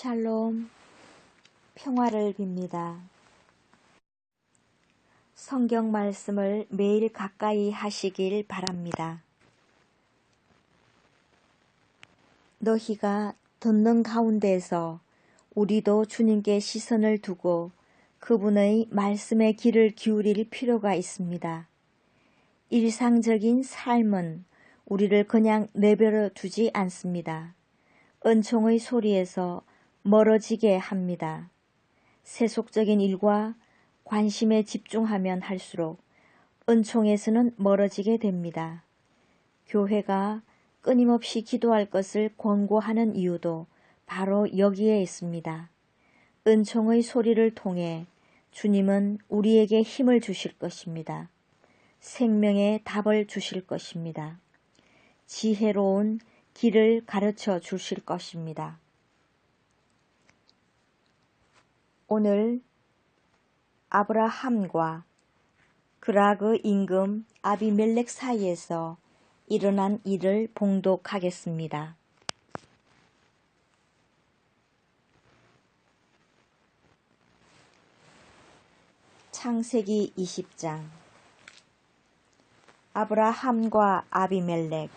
샬롬, 평화를 빕니다. 성경 말씀을 매일 가까이 하시길 바랍니다. 너희가 듣는 가운데서 우리도 주님께 시선을 두고 그분의 말씀의 길을 기울일 필요가 있습니다. 일상적인 삶은 우리를 그냥 내버려 두지 않습니다. 은총의 소리에서 멀어지게 합니다. 세속적인 일과 관심에 집중하면 할수록 은총에서는 멀어지게 됩니다. 교회가 끊임없이 기도할 것을 권고하는 이유도 바로 여기에 있습니다. 은총의 소리를 통해 주님은 우리에게 힘을 주실 것입니다. 생명의 답을 주실 것입니다. 지혜로운 길을 가르쳐 주실 것입니다. 오늘 아브라함과 그라그 임금 아비멜렉 사이에서 일어난 일을 봉독하겠습니다. 창세기 20장 아브라함과 아비멜렉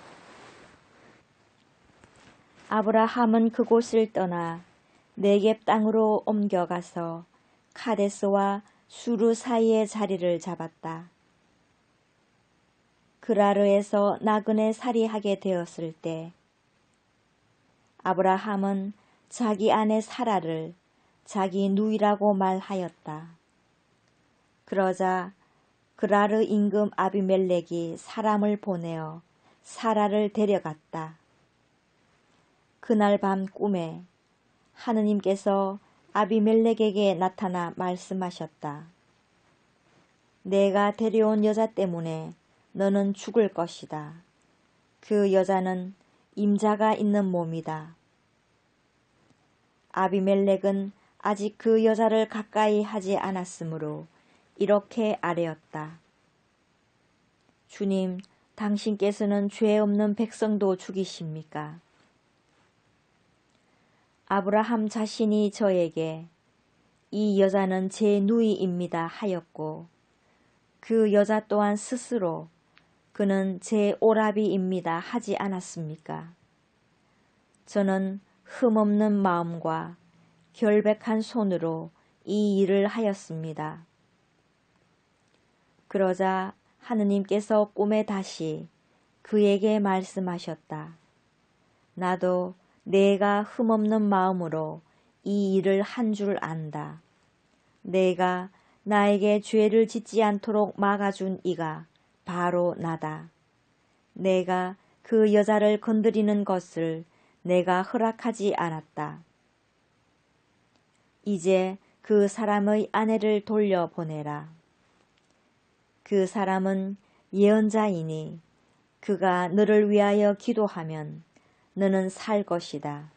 아브라함은 그곳을 떠나 네겝 땅으로 옮겨가서 카데스와 수루 사이의 자리를 잡았다. 그라르에서 나그네 살이하게 되었을 때 아브라함은 자기 아내 사라를 자기 누이라고 말하였다. 그러자 그라르 임금 아비멜렉이 사람을 보내어 사라를 데려갔다. 그날 밤 꿈에 하느님께서 아비멜렉에게 나타나 말씀하셨다. 내가 데려온 여자 때문에 너는 죽을 것이다. 그 여자는 임자가 있는 몸이다. 아비멜렉은 아직 그 여자를 가까이 하지 않았으므로 이렇게 아뢰었다. 주님, 당신께서는 죄 없는 백성도 죽이십니까? 아브라함 자신이 저에게 이 여자는 제 누이입니다 하였고 그 여자 또한 스스로 그는 제 오라비입니다 하지 않았습니까? 저는 흠없는 마음과 결백한 손으로 이 일을 하였습니다. 그러자 하느님께서 꿈에 다시 그에게 말씀하셨다. 나도 내가 흠없는 마음으로 이 일을 한 줄 안다. 내가 나에게 죄를 짓지 않도록 막아준 이가 바로 나다. 내가 그 여자를 건드리는 것을 내가 허락하지 않았다. 이제 그 사람의 아내를 돌려보내라. 그 사람은 예언자이니 그가 너를 위하여 기도하면 너는 살 것이다.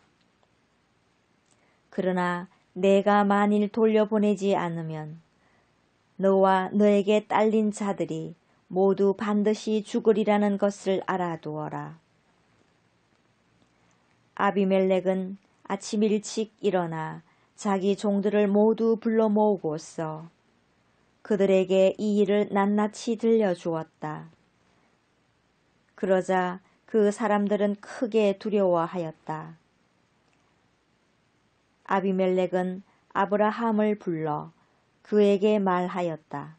그러나 내가 만일 돌려보내지 않으면 너와 너에게 딸린 자들이 모두 반드시 죽으리라는 것을 알아두어라. 아비멜렉은 아침 일찍 일어나 자기 종들을 모두 불러 모으고서 그들에게 이 일을 낱낱이 들려주었다. 그러자 그 사람들은 크게 두려워하였다. 아비멜렉은 아브라함을 불러 그에게 말하였다.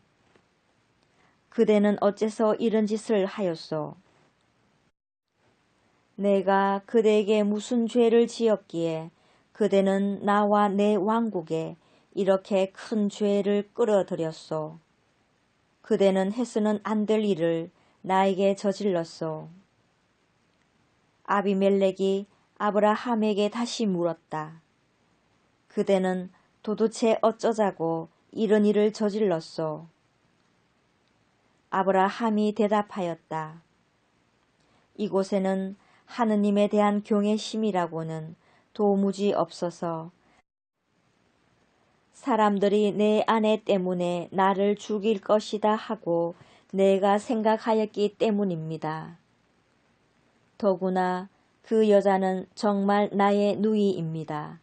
그대는 어째서 이런 짓을 하였소? 내가 그대에게 무슨 죄를 지었기에 그대는 나와 내 왕국에 이렇게 큰 죄를 끌어들였소. 그대는 해서는 안 될 일을 나에게 저질렀소. 아비멜렉이 아브라함에게 다시 물었다. 그대는 도대체 어쩌자고 이런 일을 저질렀소. 아브라함이 대답하였다. 이곳에는 하느님에 대한 경외심이라고는 도무지 없어서 사람들이 내 아내 때문에 나를 죽일 것이다 하고 내가 생각하였기 때문입니다. 더구나 그 여자는 정말 나의 누이입니다.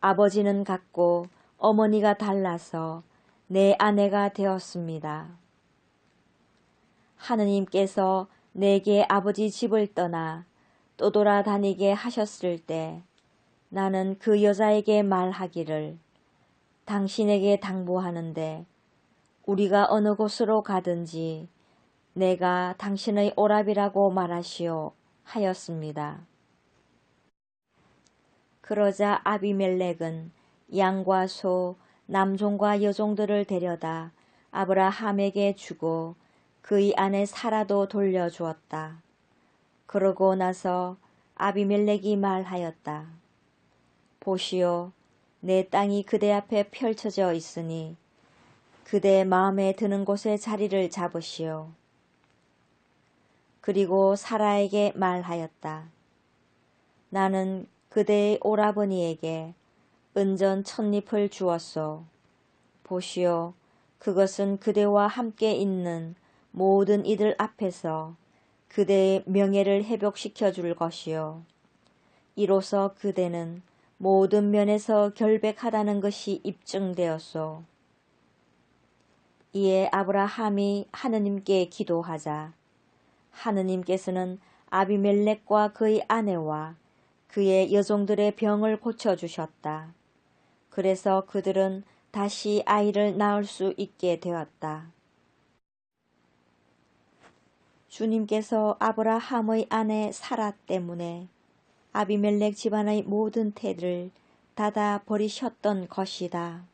아버지는 같고 어머니가 달라서 내 아내가 되었습니다. 하느님께서 내게 아버지 집을 떠나 떠돌아다니게 하셨을 때 나는 그 여자에게 말하기를 당신에게 당부하는데 우리가 어느 곳으로 가든지 내가 당신의 오랍이라고 말하시오 하였습니다. 그러자 아비멜렉은 양과 소, 남종과 여종들을 데려다 아브라함에게 주고 그의 아내 사라도 돌려주었다. 그러고 나서 아비멜렉이 말하였다. 보시오, 내 땅이 그대 앞에 펼쳐져 있으니 그대 마음에 드는 곳에 자리를 잡으시오. 그리고 사라에게 말하였다. 나는 그대의 오라버니에게 은전 첫잎을 주었소. 보시오, 그것은 그대와 함께 있는 모든 이들 앞에서 그대의 명예를 회복시켜 줄 것이요. 이로써 그대는 모든 면에서 결백하다는 것이 입증되었소. 이에 아브라함이 하느님께 기도하자 하느님께서는 아비멜렉과 그의 아내와 그의 여종들의 병을 고쳐주셨다. 그래서 그들은 다시 아이를 낳을 수 있게 되었다. 주님께서 아브라함의 아내 사라 때문에 아비멜렉 집안의 모든 태를 닫아 버리셨던 것이다.